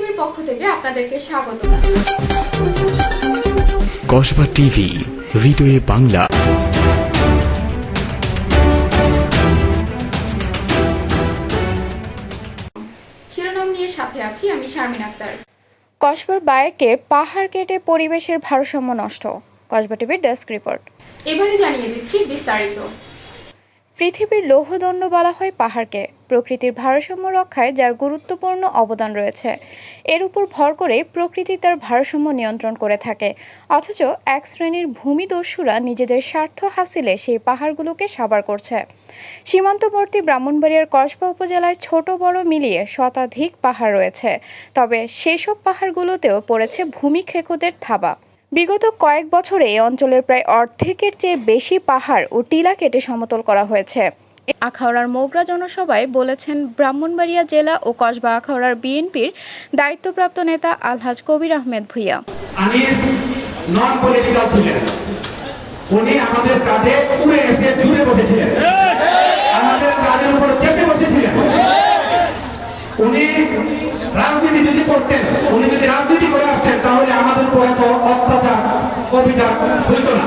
টিভির পক্ষ থেকে আপনাদেরকে স্বাগত। কসবা টিভি হৃদয়ে বাংলা। শিরোনাম নিয়ে সাথে আছি আমি শারমিন আক্তার। কসবার বায়েকে পাহাড় কেটে পরিবেশের ভারসাম্য নষ্ট। কসবা টিভির ডেস্ক রিপোর্ট। এবারে জানিয়ে দিচ্ছি বিস্তারিত। পৃথিবীর লৌহদণ্ড বলা হয় পাহাড়কে। প্রকৃতির ভারসাম্য রক্ষায় যার গুরুত্বপূর্ণ অবদান রয়েছে। এর উপর ভর করে প্রকৃতি তার ভারসাম্য নিয়ন্ত্রণ করে থাকে। অথচ এক শ্রেণির ভূমিদস্যুরা নিজেদের স্বার্থ হাসিলে সেই পাহাড়গুলোকে সাবার করছে। সীমান্তবর্তী ব্রাহ্মণবাড়িয়ার কসবা উপজেলায় ছোট বড় মিলিয়ে শতাধিক পাহাড় রয়েছে। তবে সেসব পাহাড়গুলোতেও পড়েছে ভূমি ভূমিক্ষেকদের থাবা। বিগত কয়েক বছরে এই অঞ্চলের প্রায় অর্ধেকের চেয়ে বেশি পাহাড় ও টিলা কেটে সমতল করা হয়েছে। আখাউড়ার মোগরা জনসভায় বলেছেন, ব্রাহ্মণবাড়িয়া জেলা ও কসবা আখাউড়ার বিএনপির দায়িত্বপ্রাপ্ত নেতা আলহাজ কবির আহমেদ ভুইয়া। উনি আমাদের কাঁধে এসে জুড়ে বসেছিলেন। আমাদের উপর চেপে বসেছিলেন। উনি রাজনীতি যদি করতেন, উনি যদি রাজনীতি করে আসতেন, তাহলে আমাদের উপর এত অত্যাচার, অভিযান হইত না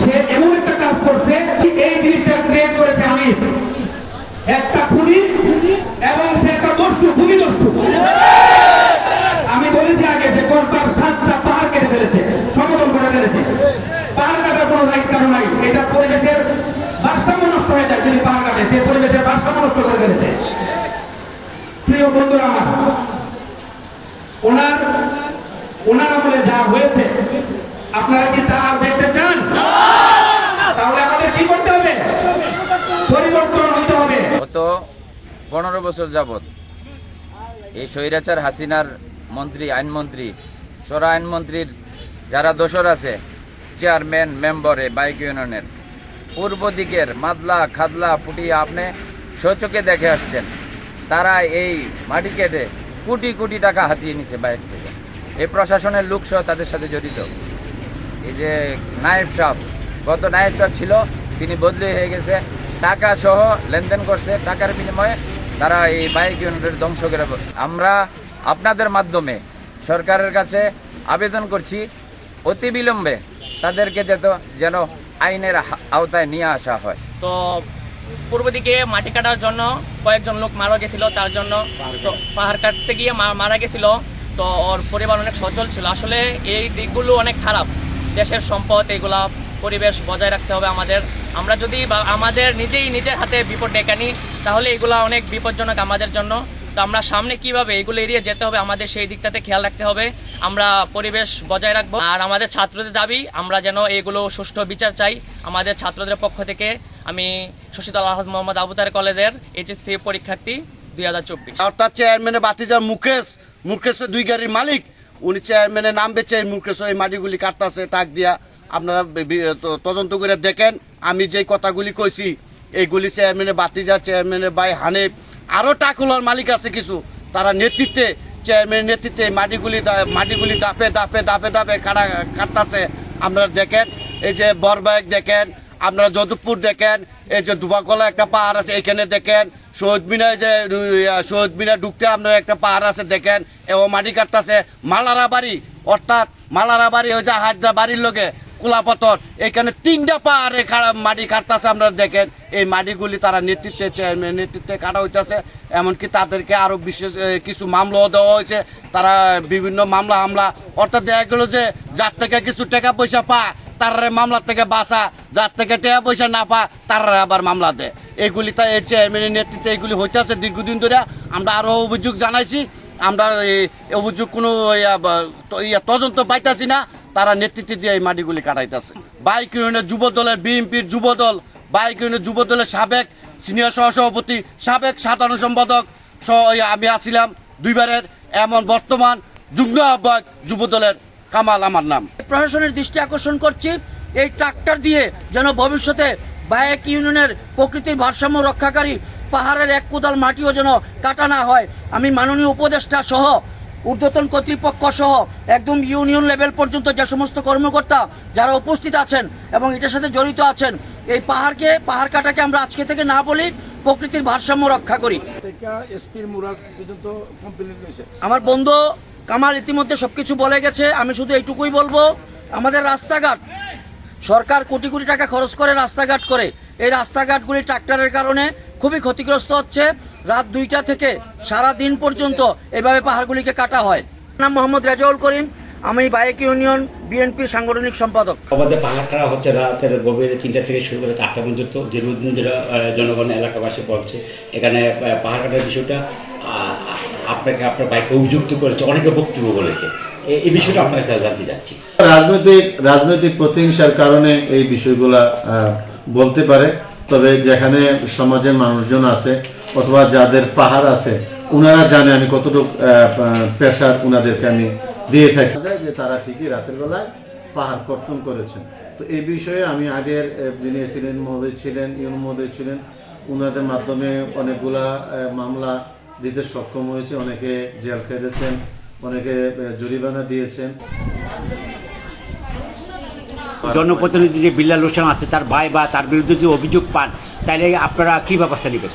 সে এমন একটা কাজ করছে কি এই জিনিসটা ক্রিয়েট করেছে আনিস একটা খুনি এবং সে একটা দস্যু ভূমি দস্যু আমি বলেছি আগে যে কসবার সাতটা পাহাড় কেটে ফেলেছে সমতল করে ফেলেছে পাহাড় কাটার কোনো নাই। এটা পরিবেশের ভারসাম্য নষ্ট হয়ে যায় পাহাড় কাটে। পরিবেশের ভারসাম্য নষ্ট করে ফেলেছে। প্রিয় বন্ধুরা আমার ওনার ওনার আমলে যা হয়েছে, আপনারা কি তা আর দেখতে চান? তাহলে আমাদের কি করতে হবে? পরিবর্তন হইতে হবে। পনেরো বছর যাবৎ এই স্বৈরাচার হাসিনার মন্ত্রী, আইনমন্ত্রী সরা আইনমন্ত্রীর যারা দোসর আছে চেয়ারম্যান মেম্বার বাইক ইউনিয়নের। পূর্ব দিকের মাদলা খাদলা পুটিয়া আপনি সচকে দেখে আসছেন। তারা এই মাটি কেটে কোটি কোটি টাকা হাতিয়ে নিছে বাইক থেকে। এই প্রশাসনের লোক সহ তাদের সাথে জড়িত। এই যে নায়েব সাহেব, গত নায়েব সাহেব ছিল, তিনি বদলি হয়ে গেছে। টাকা সহ লেনদেন করছে, টাকার বিনিময়ে তারা এই বাইক ইউনিটের ধ্বংস করে আমরা আপনাদের মাধ্যমে সরকারের কাছে আবেদন করছি, অতি বিলম্বে তাদেরকে যেত, যেন আইনের আওতায় নিয়ে আসা হয়। তো পূর্ব দিকে মাটি কাটার জন্য কয়েকজন লোক মারা গেছিল, তার জন্য তো পাহাড় কাটতে গিয়ে মারা গেছিল। তো ওর পরিবার অনেক সচল ছিল। আসলে এই দিকগুলো অনেক খারাপ। দেশের সম্পদ, এগুলা পরিবেশ বজায় রাখতে হবে আমাদের। আমরা যদি আমাদের নিজেই নিজের হাতে বিপদ ডেকে নিই তাহলে এগুলা অনেক বিপজ্জনক আমাদের জন্য। তো আমরা সামনে কীভাবে এগুলো এড়িয়ে যেতে হবে আমাদের সেই দিকটাতে খেয়াল রাখতে হবে। আমরা পরিবেশ বজায় রাখব। আর আমাদের ছাত্রদের দাবি, আমরা যেন এগুলো সুষ্ঠু বিচার চাই। আমাদের ছাত্রদের পক্ষ থেকে আমি শশীদুল আহমদ মোহাম্মদ আবুতার কলেজের এইচএসসি পরীক্ষার্থী দুই হাজার চব্বিশ। অর্থাৎ চেয়ারম্যানের বাতিজার মুকেশ মুকেশ দুই গাড়ির মালিক। উনি চেয়ারম্যানের নাম বেচে মুকেশ ওই মাটিগুলি কাটতাছে, টাক দিয়া। আপনারা তদন্ত করে দেখেন, আমি যে কথাগুলি কইছি এইগুলি চেয়ারম্যানের বাতিজা চেয়ারম্যানের ভাই হানিফ আরও টাকুলার মালিক আছে কিছু। তারা নেতৃত্বে চেয়ারম্যানের নেতৃত্বে মাটিগুলি মাটিগুলি দাপে দাপে দাপে দাপে কাটা কাটতাছে। আপনারা দেখেন, এই যে বরবায়ক দেখেন আপনারা যদুপুর দেখেন, এই যে দুবাকলা একটা পাহাড় আছে, এখানে দেখেন, শহীদ মিনায় যে শহীদ মিনায় ঢুকতে আপনার একটা পাহাড় আছে, দেখেন এবং মাটি কাটতেছে। মালারা বাড়ি অর্থাৎ মালারা বাড়ি ওই যে হাজরা বাড়ির লোকে কুলাপতর। এখানে তিনটা পাহাড়ে মাটি কাটতেছে, আপনারা দেখেন। এই মাটিগুলি তারা নেতৃত্বে নেতৃত্বে কাটা হইতেছে। এমনকি তাদেরকে আরও বিশেষ কিছু মামলাও দেওয়া হয়েছে। তারা বিভিন্ন মামলা হামলা। অর্থাৎ দেখা গেলো যে, যার থেকে কিছু টাকা পয়সা পায় তারা মামলা থেকে বাঁচা। যার থেকে টাকা পয়সা না পা তারা আবার মামলা দেয়। এগুলি তাই এই চেয়ারম্যানের নেতৃত্বে এগুলি হইতেছে দীর্ঘদিন ধরে। আমরা আরও অভিযোগ জানাইছি। আমরা এই অভিযোগ কোনো ইয়া তদন্ত পাইতাছি না। তারা নেতৃত্ব দিয়ে এই মাটিগুলি কাটাইতেছে। বাইক ইউনিয়নের যুব দলের বিএনপির যুব দল বাইক ইউনিয়নের যুব দলের সাবেক সিনিয়র সহসভাপতি, সাবেক সাধারণ সম্পাদক সহ আমি আছিলাম দুইবারের এমন বর্তমান যুগ্ম আহ্বায়ক যুব দলের কামাল আমার নাম। প্রশাসনের দৃষ্টি আকর্ষণ করছি, এই ট্রাক্টর দিয়ে যেন ভবিষ্যতে বায়েক ইউনিয়নের প্রকৃতির ভারসাম্য রক্ষাকারী পাহাড়ের এক কোদাল মাটিও যেন কাটা না হয়। আমি মাননীয় উপদেষ্টা সহ ঊর্ধ্বতন কর্তৃপক্ষ সহ একদম ইউনিয়ন লেভেল পর্যন্ত যে সমস্ত কর্মকর্তা যারা উপস্থিত আছেন এবং এটার সাথে জড়িত আছেন এই পাহাড়কে পাহাড় কাটাকে আমরা আজকে থেকে না বলি প্রকৃতির ভারসাম্য রক্ষা করি। আমার বন্ধু কামাল ইতিমধ্যে সবকিছু বলে গেছে আমি শুধু এইটুকুই বলব আমাদের রাস্তাঘাট সরকার কোটি কোটি টাকা খরচ করে রাস্তাঘাট করে। এই রাস্তাঘাটগুলি ট্রাক্টরের কারণে খুবই ক্ষতিগ্রস্ত হচ্ছে। রাত দুইটা থেকে সারা দিন পর্যন্ত এভাবে পাহাড়গুলিকে কাটা হয়। নাম মোহাম্মদ রেজাউল করিম। আমি বাইক ইউনিয়ন বিএনপি সাংগঠনিক সম্পাদক। আমাদের পাহাড় কাটা হচ্ছে রাতের গভীর তিনটা থেকে শুরু করে চারটা পর্যন্ত দীর্ঘদিন ধরে আহ, জনগণ এলাকাবাসী বলছে এখানে পাহাড় কাটার বিষয়টা আপনাকে আপনার বাইকে অভিযুক্ত করেছে অনেকে বক্তব্য বলেছে। এই বিষয়টা আপনার কাছে জানতে চাচ্ছি। রাজনৈতিক রাজনৈতিক প্রতিহিংসার কারণে এই বিষয়গুলা বলতে পারে। তবে যেখানে সমাজের মানুষজন আছে অথবা যাদের পাহাড় আছে ওনারা জানে আমি কতটুকু প্রেশার ওনাদেরকে আমি দিয়ে থাকি। যে তারা ঠিকই রাতের বেলায় পাহাড় কর্তন করেছেন। তো এই বিষয়ে আমি আগের যিনি ছিলেন, মহোদয় ছিলেন ইউন মহোদয় ছিলেন ওনাদের মাধ্যমে অনেকগুলা মামলা দিতে সক্ষম হয়েছে। অনেকে জেল খেটেছেন, অনেকে জরিমানা দিয়েছেন। জনপ্রতিনিধি যে বিল্লাল হোসেন আছে, তার ভাই বা তার বিরুদ্ধে যদি অভিযোগ পান, তাহলে আপনারা কী ব্যবস্থা নেবেন?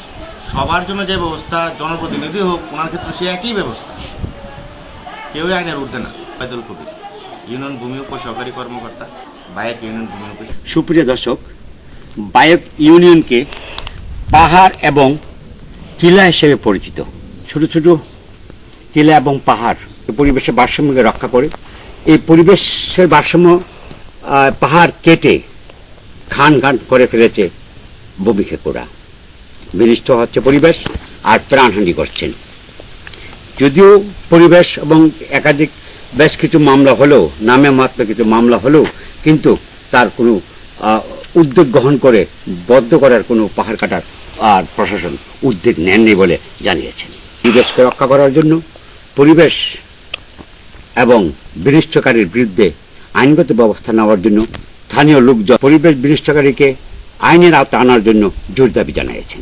সবার জন্য যে ব্যবস্থা জনপ্রতিনিধি হোক, ওনার ক্ষেত্রে সে একই ব্যবস্থা। কেউই আইনের ঊর্ধ্বে না বাইদুল কবির। ইউনিয়ন ভূমি উপ সহকারী কর্মকর্তা বাইক ইউনিয়ন ভূমি উপ সুপ্রিয় দর্শক, বায়ক ইউনিয়নকে পাহাড় এবং কিলা হিসেবে পরিচিত। ছোট ছোট কিলা এবং পাহাড় পরিবেশের ভারসাম্যকে রক্ষা করে। এই পরিবেশের ভারসাম্য পাহাড় কেটে খান খান করে ফেলেছে বমিখেকোরা বিনিষ্ট হচ্ছে পরিবেশ আর প্রাণহানি করছেন। যদিও পরিবেশ এবং একাধিক বেশ কিছু মামলা হলেও, নামে মাত্র কিছু মামলা হলেও, কিন্তু তার কোনো উদ্যোগ গ্রহণ করে বদ্ধ করার কোনো পাহাড় কাটার আর প্রশাসন উদ্যোগ নেননি বলে জানিয়েছেন। পরিবেশকে রক্ষা করার জন্য পরিবেশ এবং বিনিষ্টকারীর বিরুদ্ধে আইনগত ব্যবস্থা নেওয়ার জন্য স্থানীয় লোকজন পরিবেশ বিনিষ্টকারীকে আইনের আওতা আনার জন্য জোর দাবি জানিয়েছেন।